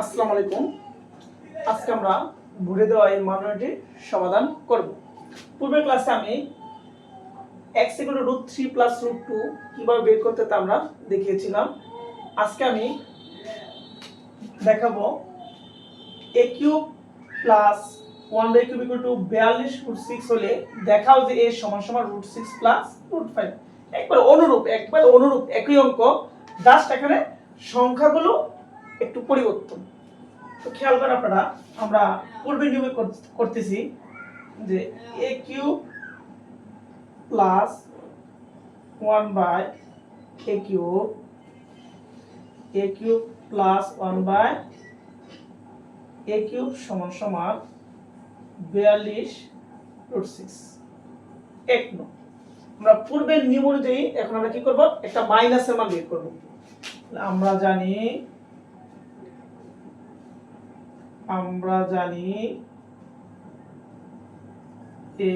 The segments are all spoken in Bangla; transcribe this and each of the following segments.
আসসালামু আলাইকুম। আজকে আমরা ভরে দেওয়া এই মানটির সমাধান করব। পূর্বের ক্লাসে আমি x equal to root three plus root two কীভাবে বের করতে তা আমরা দেখিয়েছিলাম। আজকে আমি দেখাবো a cube plus one by cube equal to বিয়াল্লিশ রুট সিক্স হলে দেখাও যে এর সমান সমান root six plus root five একবার অনুরূপ একবার অনুরূপ, একই অঙ্ক। জাস্ট এখানে সংখ্যাগুলো একটু পরিবর্তন। তো খেয়াল করেন আপনারা, আমরা পূর্বে নিয়মে করতেছি যে a cube plus one by a cube a cube plus one by a cube সমান সমান বিয়াল্লিশ রুট সিক্স এক নং। আমরা পূর্বের নিয়ম অনুযায়ী এখন আমরা কি করব? একটা মাইনাসের মান বের করব। আমরা জানি আমরা জানি এ,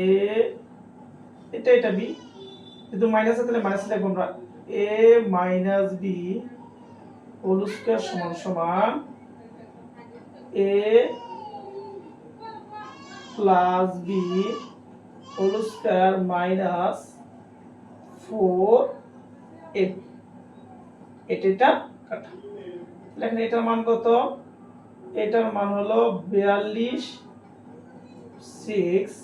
এটা এটা বি। কিন্তু মাইনাস তাহলে মাইনাস লিখব আমরা। A minus b whole square সমান সমান a plus b whole square minus four a. এটা কাটা। লেখেন এটার মান কত? এটার মান হলো বিয়াল্লিশ সিক্স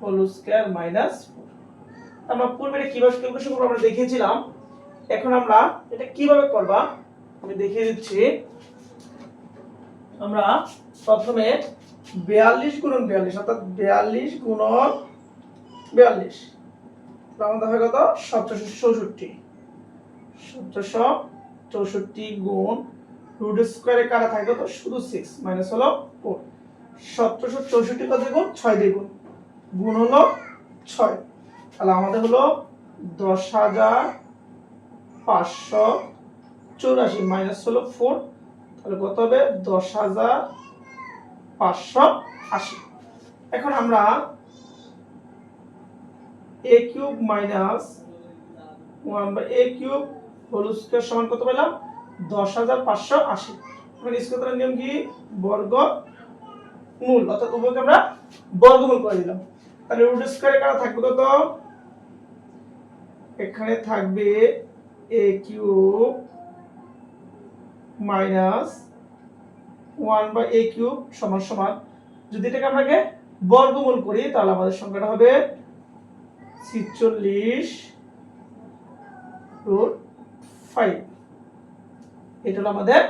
হোল স্কয়ার মাইনাস আমরা পূর্বে এটা কীভাবে ক্যালকুলেশন করব আমরা দেখিয়েছিলাম এখন আমরা এটা কীভাবে করবা? আমি দেখিয়ে দিচ্ছি। আমরা প্রথমে বিয়াল্লিশ গুণন বিয়াল্লিশ, অর্থাৎ বিয়াল্লিশ গুণন বিয়াল্লিশ। আমাদের হয় কত সতেরোশো চৌষট্টি। সতেরোশো চৌষট্টি গুণ রুট স্কোয়ারে কারা থাকে তো শুধু সিক্স মাইনাস হলো ফোর সতেরোশো চৌষট্টি কত গুণ? ছয় দ্বিগুণ গুণ। হলো ছয়। তাহলে আমাদের হলো দশ হাজার পাঁচশো চৌরাশি মাইনাস হলো ফোর তাহলে কত হবে? দশ হাজার পাঁচশো আশি। এখন আমরা a cube minus a cube whole square সমান কত পেলাম? দশ হাজার পাঁচশো আশি। এখন স্কোয়ারের নিয়ম কি? বর্গ মূল। অর্থাৎ উভয়কে আমরা বর্গমূল করে দিলাম। তাহলে রুট স্কোয়ারে কারা থাকবে কত? এখানে থাকবে a cube minus one by a cube সমান সমান। যদি এটাকে আমরাকে বর্গমূল করি, তাহলে আমাদের সংখ্যাটা হবে ছিচল্লিশ রুট ফাইভ এটা হলো আমাদের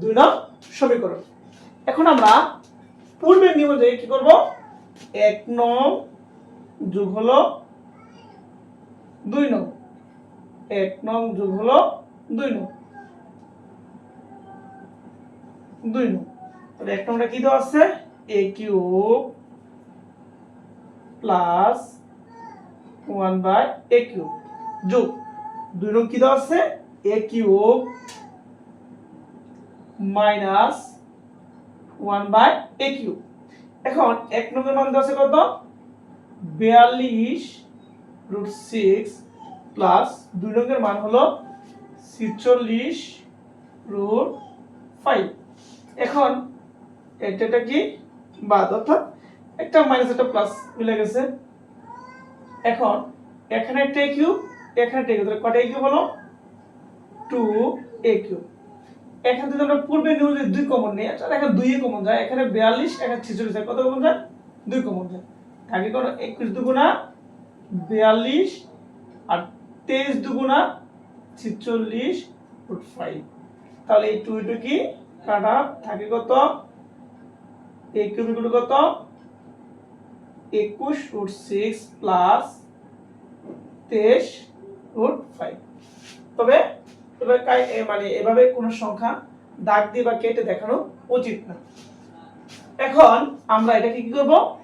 দুই নং সমীকরণ। এখন আমরা পূর্বের নিয়ম অনুযায়ী কি করব? এক নং যোগ হলো দুই নং। এক নং যোগ হলো দুই নং। দুই নং। তাহলে এক নংটা কি দেওয়া আছে? A cube plus one by a cube. যোগ। দুই নং কি দেওয়া আছে? A cube minus one by a cube. এখন এক নম্বর মান আছে কত? বিয়াল্লিশ রুট সিক্স প্লাস দুই নম্বরের মান হলো ছিচল্লিশ রুট ফাইভ। এখন এটা কি? বাদ, অর্থাৎ একটা মাইনাস, একটা প্লাস মিলে গেছে। এখন এখানে একটা এ কিউব, এখানে একটা কিউব, তাহলে কটা এ কিউব হলো? Two a cube. এখান থেকে আমরা পূর্বে যদি দুই কমন নিই আচ্ছা এখানে দুই কমন যায়। এখানে বিয়াল্লিশ, এখানে ছেচল্লিশ কত কমন যায়? দুই কমন যায়। আগে কোন একুশ দুগুণা বিয়াল্লিশ আর তেইশ দুগুণা ছিচল্লিশ রুট ফাইভ তাহলে এই টু টু কি? কাটা থাকে কত? এই কিউব কত? একুশ রুট সিক্স প্লাস তেইশ রুট ফাইভ তবে এবার কাই- এ মানে এভাবে কোনো সংখ্যা দাগ দিয়ে বা কেটে দেখানো উচিত না। এখন আমরা এটাকে কি করব?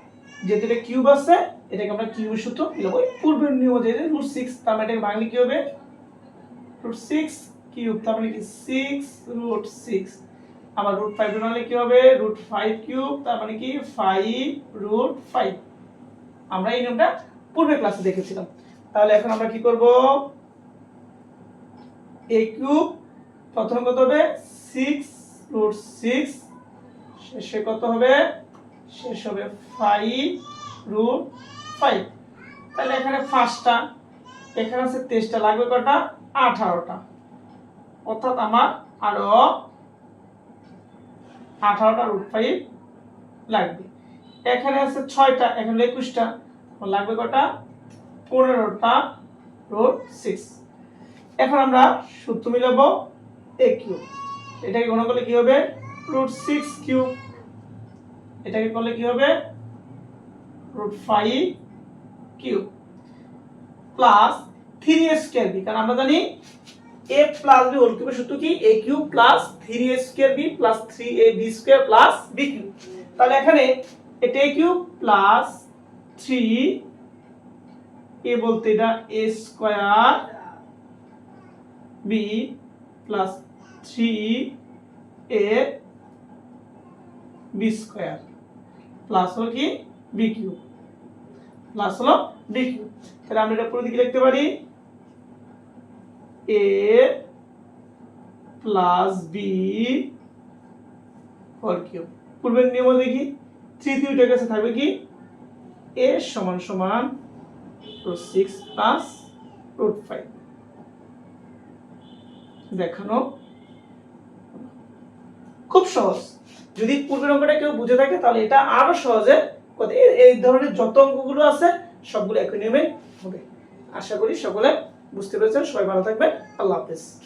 যেহেতু কিউব আছে, এটাকে আমরা কিউবের সূত্র মিলাবো পূর্বের নিয়ম যে রুট সিক্স তার মানে বাংলা কি হবে? রুট সিক্স কিউব, তার মানে কি সিক্স রুট সিক্স আমার রুট ফাইভ বানালে কি হবে? রুট ফাইভ কিউব, তার মানে কি ফাইভ রুট ফাইভ আমরা এই নিয়মটা পূর্বের ক্লাসে দেখেছিলাম। তাহলে এখন আমরা কি করব? এ কিউব প্রথম কত হবে? সিক্স রুট সিক্স শেষে কত হবে? শেষ হবে ফাইভ রুট ফাইভ তাহলে এখানে পাঁচটা, এখানে আছে তেইশটা, লাগবে কটা? আঠারোটা। অর্থাৎ আমার আরও আঠারোটা রুট ফাইভ লাগবে। এখানে আছে ছয়টা, এখানে একুশটা। লাগবে কটা? পনেরোটা রুট সিক্স এখন আমরা সূত্র মিলাবো এ কিউব এটাকে গুণ করলে কি হবে? রুট সিক্স কিউব এটাকে করলে কি হবে? Root cube plus three square b কারণ আমরা জানি এ প্লাস বি হোল কিউবের সূত্র কি? A cube plus three a square b plus three a b square plus b cube তাহলে এখানে এটা a cube plus three a বলতে এটা a square plus three a b square plus হলো কি বি কিউব প্লাস হলো বি কিউব তাহলে আমরা এটা পুরো দিকে লিখতে পারি a plus b for cube পূর্বের নিয়ম দেখি তৃতীয়টার কাছে থাকবে কি এ সমান সমান root six plus root five দেখানো। খুব সহজ। যদি পূর্বের অঙ্কটা কেউ বুঝে থাকে, তাহলে এটা আরও সহজে এই- ধরনের যত অঙ্কগুলো আছে, সবগুলো একই নিয়মে হবে। আশা করি সকলে বুঝতে পেরেছেন। সবাই ভালো থাকবেন। আল্লাহ হাফেজ।